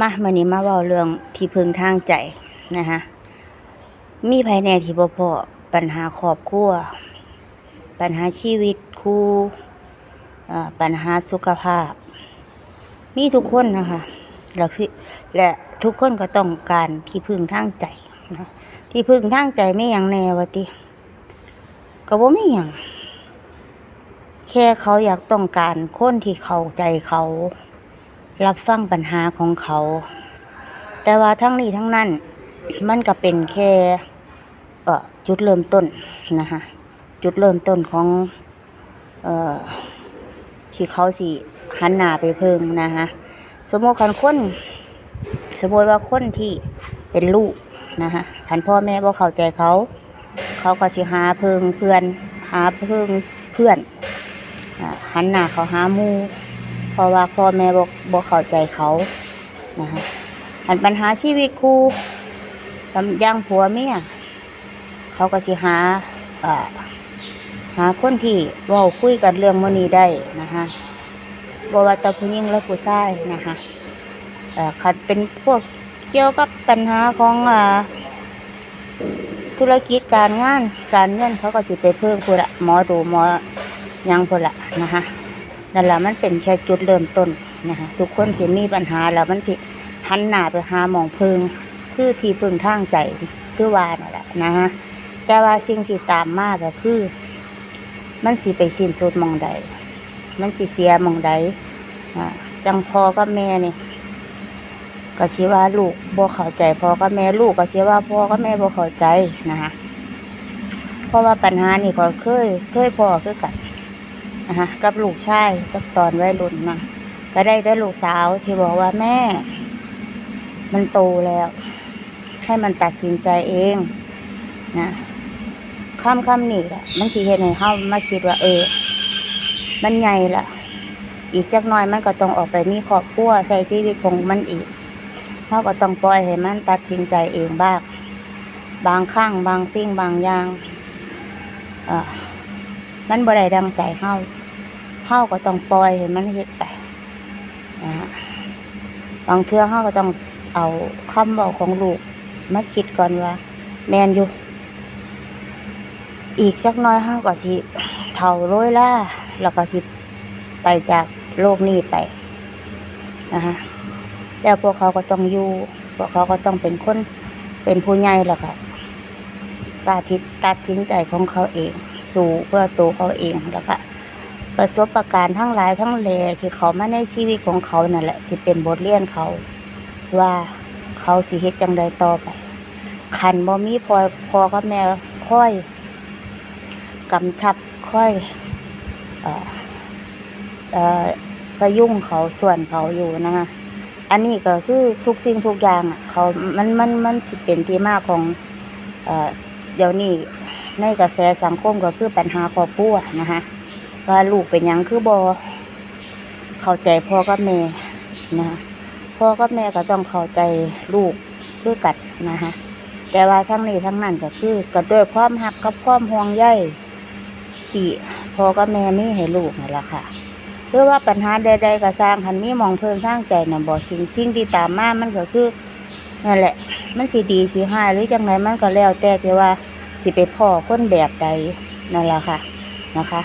มามื่อนี้มาเว้าเรื่องที่พึงทางใจนะคะมีภายในที่บ่พอปัญหาครอบครัว ปัญหาชีวิตคู่ปัญหาสุขภาพ มีทุกคนนะคะแล้วคือและทุกคนก็ต้องการที่พึ่งทางใจนะที่พึ่งทางใจไม่หยังแน่ว่าติก็บ่มีหยังแค่เขาอยากต้องการคนที่เข้าใจเขา รับฟังปัญหาของเขา แต่ว่าทั้งนี้ทั้งนั้น มันก็เป็นแค่เอ่อจุดเริ่มต้นนะคะจุดเริ่มต้นของเอ่อที่เขาสิหันหน้าไปเพิงนะคะสมมติคันคนสมมติว่าคนที่เป็นลูกนะคะคันพ่อแม่บ่เข้าใจเขา เขาก็สิหาเพิงเพื่อนหาเพิงเพื่อนอหันหน้าเขาหามู เพราะว่าพ่อแม่บ่บ่เข้าใจเขานะคะอันปัญหาชีวิตครูสำย่างผัวเมียเขาก็สิหาเอ่อหาคนที่ว้าคุยกันเรื่องมนีได้นะคะบว่าต่ผู้หญิงและผู้ชายนะคะเอ่อคันเป็นพวกเกี่ยวกับปัญหาของอ่าธุรกิจการงานการเงินเขาก็สิไปเพิ่มพุ่นละหมอดูหมอยังพุ่นละนะคะ นั่นแหละมันเป็นแค่จุดเริ่มต้นนะคะทุกคนสิมีปัญหาแล้วมันสิหันหน้าไปหาหมองพึงคือที่พึงทางใจคือว่านั่นแหละนะฮะแต่ว่าสิ่งที่ตามมาก็คือ มันสิไปสิ้นสุดมองใด มันสิเสียมองใดจังพ่อกับแม่นี่ก็สิว่าลูกบ่เข้าใจพ่อกับแม่ลูกก็สิว่าพ่อกับแม่บ่เข้าใจนะคะเพราะว่าปัญหานี่ก็เคย เคยพ่อคือกัน นะคะกับลูกชายกับตอนวัยรุ่นมาก็ได้แต่ลูกสาวที่บอกว่าแม่ มันโตแล้ว ให้มันตัดสินใจเองนะคำคำนี้แหละมันสิเห็นให้เฮามาคิดว่า เออ มันใหญ่ละอีกจักน่อยมันก็ต้องออกไปมีครอบครัวใช้ชีวิตของมันอีกเฮาก็ต้องปล่อยให้มันตัดสินใจเองบ้าง บางครั้งบางสิ่งบางอย่างอ่อ มันบ่ได้ดังใจเฮาเฮาก็ต้องปล่อยให้มันเฮ็ดไปนะบางเทื่อเฮาก็ต้องเอาคำเว้าของลูกมาคิดก่อนว่า แม่นอยู่ อีกสักน้อยเฮาก็สิเฒ่าโรยล่าแล้วก็สิไปจากโลกนี้ไปนะฮะแล้วพวกเขาก็ต้องอยู่พวกเขาก็ต้องเป็นคนเป็นผู้ใหญ่แล้วก็กล้าที่ตัดสินใจของเขาเอง สู่เพื่อตัวเขาเองแล้วก็ประสบะการณ์ทั้งหลายทั้งแหลที่เขามาในชีวิตของเขานั่นแหละสิเป็นบทเรียนเขา ว่าเขาสิเฮ็ดจังใดต่อไปคันบ่มีพอพอกับแม่ค่อยกำชับค่อยออประยุ่งเขาส่วนเขาอยู่นะคะอันนี้ก็คือทุกสิ่งทุกอย่างอะเขามันมันมันสิเป็นที่มาของเอ่อเดี๋ยวนี้ ในกระแสสังคมก็คือปัญหาครอบครัวนะคะว่าลูกเป็นยังคือบอเข้าใจพ่อกับแม่นะคะพ่อกับแม่ก็ต้องเข้าใจลูกคือกัดนะคะแต่ว่าทั้งนี้ทั้งนั้นก็คือก็ด้วยความหักกับความห่วงใยที่พ่อกับแม่มีให้ลูกนั่นแหละค่ะเพื่อว่าปัญหาใดๆก็สร้างหันมีมองเพิ่งทางใจน่ะบ่สิ่งสิ่งที่ตามมามันก็คือนั่นแหละ มันสิดีสิห้ายหรือจังไรมันก็แล้วแต่ที่ว่า สิไปพ่อคนแบบใดนั่นแหละค่ะนะคะ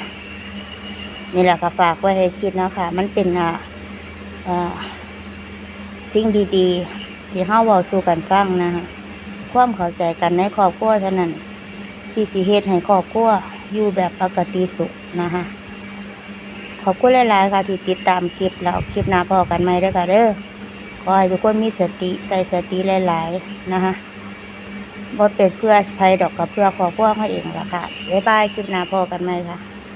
นี่แหละค่ะฝากไว้ให้คิดนะคะมันเป็นอ่าสิ่งดีๆที่เฮาเว้าสู่กันฟังนะคะความเข้าใจกันในครอบครัวเท่านั้นที่สิเฮ็ดให้ครอบครัวอยู่แบบปกติสุขนะคะขอบคุณหลายๆค่ะที่ติดตามคลิปแล้วคลิปหน้าพอกันไหมเด้อค่ะเด้อขอให้ทุกคนมีสติใส่สติหลายๆนะคะ บ่เป็นเพื่อภัยดอกกับเพื่อขอพวกเขาเองล่ะค่ะบ๊ายบายคลิปหน้าพอกันไหมค่ะ